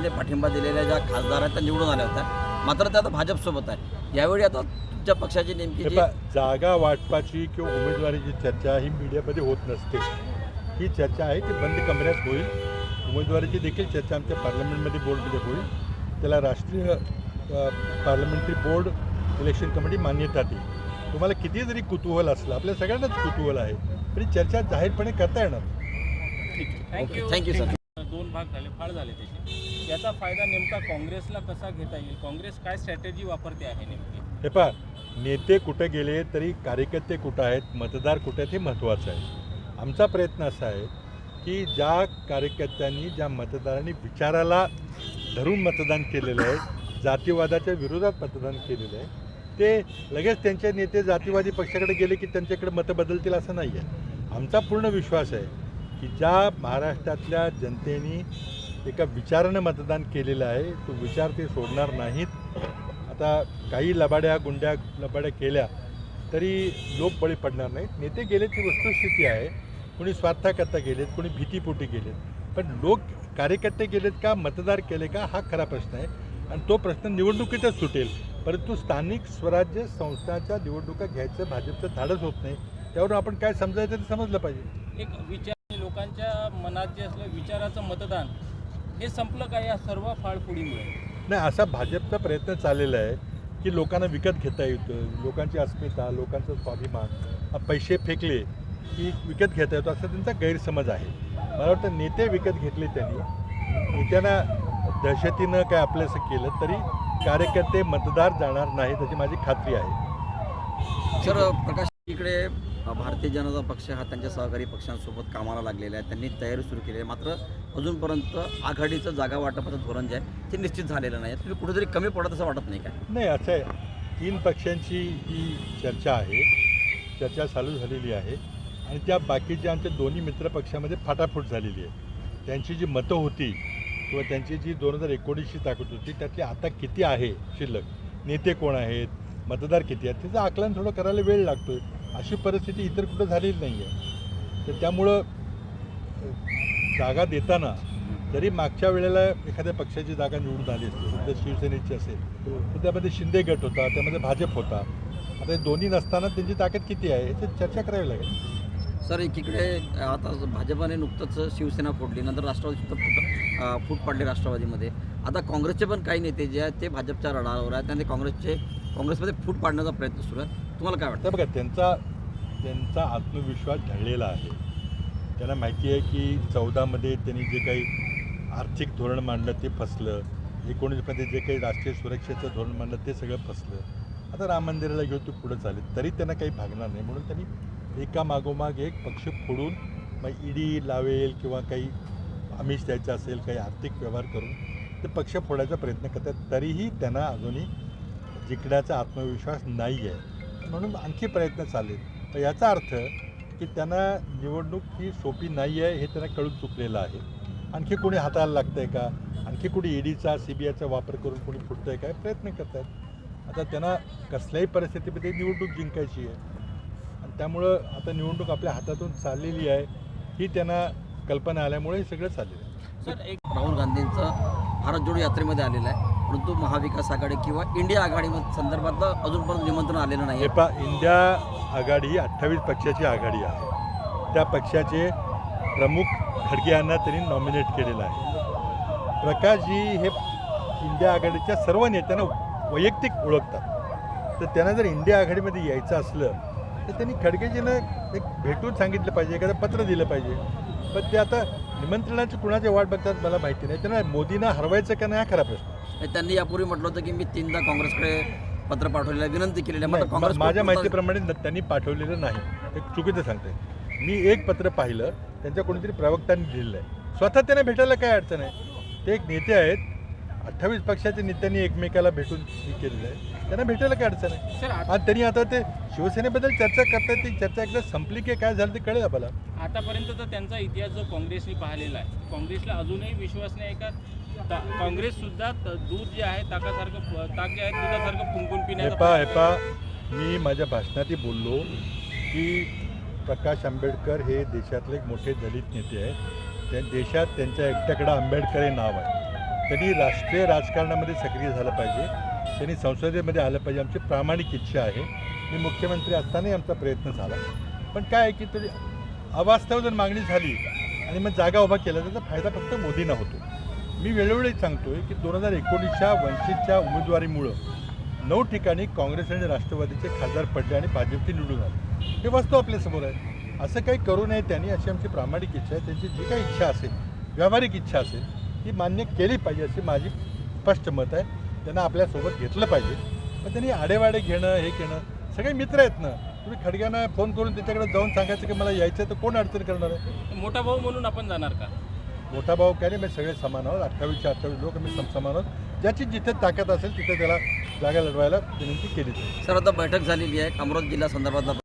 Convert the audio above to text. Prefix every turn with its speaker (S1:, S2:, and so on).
S1: जनतेने पाठिंबा दिलेल्या ज्या खासदार आहेत त्या निवडून आल्या होत्या. मात्र त्या आता भाजपसोबत आहे यावेळी आता तुमच्या पक्षाची नेमकी जी
S2: जागा वाटपाची किंवा उमेदवारीची चर्चा ही मीडियामध्ये होत नसते. ही चर्चा आहे ती बंद कमऱ्यात होईल. उमेदवारीची देखील चर्चा आमच्या पार्लमेंटमध्ये बोर्डमध्ये होईल. त्याला राष्ट्रीय पार्लमेंटरी बोर्ड इलेक्शन कमिटी मान्यता देईल. तुम्हाला किती जरी कुतूहल असलं आपल्या सगळ्यांनाच कुतूहल आहे तरी चर्चा जाहीरपणे करता येणार.
S1: Okay thank you sir.
S3: दोन भाग झाले फाळ झाले त्याचे. याचा फायदा नेमका काँग्रेसला कसा घेता येईल? काँग्रेस काय स्ट्रॅटेजी वापरते आहे नेमकी?
S2: हे पहा नेते कुठे गेले तरी कार्यकर्ते कुठं आहेत मतदार कुठे आहेत हे महत्त्वाचं आहे. आमचा प्रयत्न असा आहे की ज्या कार्यकर्त्यांनी ज्या मतदारांनी विचाराला धरून मतदान केलेलं आहे जातीवादाच्या विरोधात मतदान केलेलं आहे ते लगेच त्यांचे नेते जातीवादी पक्षाकडे गेले की त्यांच्याकडे मतं बदलतील असं नाही आहे आमचा पूर्ण विश्वास आहे की ज्या महाराष्ट्रातल्या जनतेने एका विचारानं मतदान केलेलं आहे तो विचार ते सोडणार नाहीत. आता काही लबाड्या गुंड्या लबाड्या केल्या तरी लोक बळी पडणार नाहीत. नेते गेले ती वस्तुस्थिती आहे. कोणी स्वार्थाकरता गेलेत कोणी भीतीपोटी गेलेत. पण लोक कार्यकर्ते गेलेत का मतदार केले का हा खरा प्रश्न आहे. आणि तो प्रश्न निवडणुकीतच सुटेल. परंतु स्थानिक स्वराज्य संस्थांच्या निवडणुका घ्यायचं भाजपचं धाडस होत नाही. त्यावरून आपण काय समजायचं ते समजलं पाहिजे.
S3: एक विचार लोकांच्या मनात जे असलं विचाराचं मतदान हे संपलं का या सर्व फाळफुडीमुळे?
S2: नाही असा भाजपचा प्रयत्न चाललेला आहे की लोकांना विकत घेता येतं लोकांची अस्मिता लोकांचं स्वाभिमान पैसे फेकले की विकत घेता येतो असा त्यांचा गैरसमज आहे. मला वाटतं नेते विकत घेतले त्यांनी. नेत्यांना दहशतीनं काय आपल्याचं केलं तरी कार्यकर्ते मतदार जाणार नाही त्याची माझी खात्री आहे.
S1: सर प्रकाश इकडे भारतीय जनता पक्ष हा त्यांच्या सहकारी पक्षांसोबत कामाला लागलेला आहे. त्यांनी तयारी सुरू केली आहे. मात्र अजूनपर्यंत आघाडीचं जागा वाटपाचं धोरण जे आहे ते निश्चित झालेलं नाही तुम्ही कुठेतरी कमी पडत असं वाटत नाही का?
S2: नाही असं आहे. तीन पक्षांची ही चर्चा आहे. चर्चा चालू झालेली आहे. आणि त्या बाकीच्या आमच्या दोन्ही मित्र पक्षामध्ये फाटाफूट झालेली आहे. त्यांची जी मतं होती किंवा त्यांची जी दोन हजार एकोणीसची ताकद होती त्यातली आता किती आहे शिल्लक? नेते कोण आहेत? मतदार किती आहेत? त्याचं आकलन थोडं करायला वेळ लागतो अशी परिस्थिती इतर कुठं झालेली नाही आहे तर त्यामुळं जागा देताना जरी मागच्या वेळेला एखाद्या पक्षाची जागा निवडून आली असते जर शिवसेनेची असेल तर त्यामध्ये शिंदे गट होता त्यामध्ये भाजप होता. आता दोन्ही नसताना त्यांची ताकद किती आहे याची चर्चा करावी लागेल.
S1: सर एकीकडे आता भाजपाने नुकतंच शिवसेना फोडली नंतर राष्ट्रवादी सुद्धा फूट पडले फूट राष्ट्रवादीमध्ये. आता काँग्रेसचे पण काही नेते जे आहेत ते भाजपच्या रडावर आहेत आणि काँग्रेसचे काँग्रेसमध्ये फूट पाडण्याचा प्रयत्न सुरू आहे. तुम्हाला काय वाटतं?
S2: बघा त्यांचा त्यांचा आत्मविश्वास ढळलेला आहे. त्यांना माहिती आहे की चौदामध्ये त्यांनी जे काही आर्थिक धोरण मांडलं ते फसलं. एकोणीसमध्ये जे काही राष्ट्रीय सुरक्षेचं धोरण मांडलं ते सगळं फसलं. आता राम मंदिराला घेऊन तू पुढं चालेल. तरी त्यांना काही भागणार नाही. म्हणून त्यांनी एका मागोमाग एक पक्ष फोडून मग ईडी लावेल किंवा काही आमिष द्यायचं असेल काही आर्थिक व्यवहार करून ते पक्ष फोडायचा प्रयत्न करतात. तरीही त्यांना अजूनही जिंकण्याचा आत्मविश्वास नाही आहे. म्हणून आणखी प्रयत्न चालेल तर याचा अर्थ की त्यांना निवडणूक ही सोपी नाही आहे हे त्यांना कळून चुकलेलं आहे. आणखी कोणी हाताळायला लागतं आहे का? आणखी कोणी ईडीचा सी बी आयचा वापर करून कोणी फुटतं आहे काय प्रयत्न करत आहेत आता त्यांना कसल्याही परिस्थितीमध्ये निवडणूक जिंकायची आहे. आणि त्यामुळं आता निवडणूक आपल्या हातातून चाललेली आहे ही त्यांना कल्पना आल्यामुळे हे सगळं चाललेलं आहे.
S3: सर एक
S1: राहुल गांधींचं भारत जोडो यात्रेमध्ये आलेलं आहे. परंतु महाविकास आघाडी किंवा इंडिया आघाडी संदर्भात अजूनपर्यंत निमंत्रण आलेलं नाही
S2: पा इंडिया आघाडी ही अठ्ठावीस पक्षाची आघाडी आहे. त्या पक्षाचे प्रमुख खडगे यांना त्यांनी नॉमिनेट केलेलं आहे. प्रकाशजी हे इंडिया आघाडीच्या सर्व नेत्यांना वैयक्तिक ओळखतात. तर त्यांना जर इंडिया आघाडीमध्ये यायचं असलं तर त्यांनी खडगेजीनं एक भेटून सांगितलं पाहिजे एखादं पत्र दिलं पाहिजे. पण ते आता निमंत्रणाची कुणाची वाट बघतात मला माहिती नाही. त्यांना मोदींना हरवायचं का नाही हा खरा प्रश्न.
S1: त्यांनी यापूर्वी म्हटलं होतं की मी तीनदा काँग्रेसकडे पत्र पाठवलेलं आहे. विनंती केलेली आहे. मात्र काँग्रेस
S2: माझ्या माहितीप्रमाणे त्यांनी पाठवलेलं नाही. ते चुकीचं सांगते मी एक पत्र पाहिलं त्यांच्या कोणीतरी प्रवक्त्यांनी लिहिलं आहे. स्वतः त्यांना भेटायला काय अडचण आहे? ते एक नेते आहेत. अठ्ठावीस पक्षाच्या नेत्यांनी एकमेकाला भेटून हे केलेलं आहे. त्यांना भेटायला काय अडचण आहे? आणि त्यांनी आता ते शिवसेनेबद्दल चर्चा करतात ती चर्चा एकदा संपली की काय झालं ते कळेल आपल्याला.
S3: आतापर्यंत तर त्यांचा इतिहास जो काँग्रेसने पाहिलेला आहे. काँग्रेसला अजूनही विश्वास नाही का? काँग्रेस सुद्धा दूध जे आहे ताकासारखं ताक जे आहे दुधासारखं फुंकून पिण्याचा
S2: हेपा हेपा मी माझ्या भाषणातही बोललो की प्रकाश आंबेडकर हे देशातले एक मोठे दलित नेते आहेत. त्या देशात त्यांच्या एकट्याकडं आंबेडकर हे नाव आहे. त्यांनी राष्ट्रीय राजकारणामध्ये सक्रिय झालं पाहिजे. त्यांनी संसदेमध्ये आलं पाहिजे. आमची प्रामाणिक इच्छा आहे. मी मुख्यमंत्री असतानाही आमचा प्रयत्न झाला. पण काय आहे की तरी अवास्तव जर मागणी झाली आणि मग जागा उभा केला त्याचा फायदा फक्त मोदींना होतो. मी वेळोवेळी सांगतोय की दोन हजार एकोणीसच्या वंचितच्या उमेदवारीमुळं नऊ ठिकाणी काँग्रेस आणि राष्ट्रवादीचे खासदार पडले आणि भाजपची निवडून आले. हे वास्तव आपल्यासमोर आहे. असं काही करू नये त्यांनी अशी आमची प्रामाणिक इच्छा आहे. त्यांची जी काही इच्छा असेल व्यावहारिक इच्छा असेल ती मान्य केली पाहिजे अशी माझी स्पष्ट मत आहे. त्यांना आपल्यासोबत घेतलं पाहिजे. पण त्यांनी आडेवाडे घेणं हे घेणं सगळे मित्र आहेत ना तुम्ही खडग्यांना फोन करून त्याच्याकडे जाऊन सांगायचं की मला यायचं आहे तर कोण अडचण करणार आहे?
S3: मोठा भाऊ म्हणून आपण जाणार का?
S2: मोठा भाऊ काय नाही मी सगळे समान आहोत. अठ्ठावीसचे अठ्ठावीस लोक मी समान आहोत. ज्याची जिथे ताकद असेल तिथे त्याला जागा लढवायला विनंती केली
S1: सर आता बैठक झालेली आहे. अमरावती जिल्हा संदर्भातला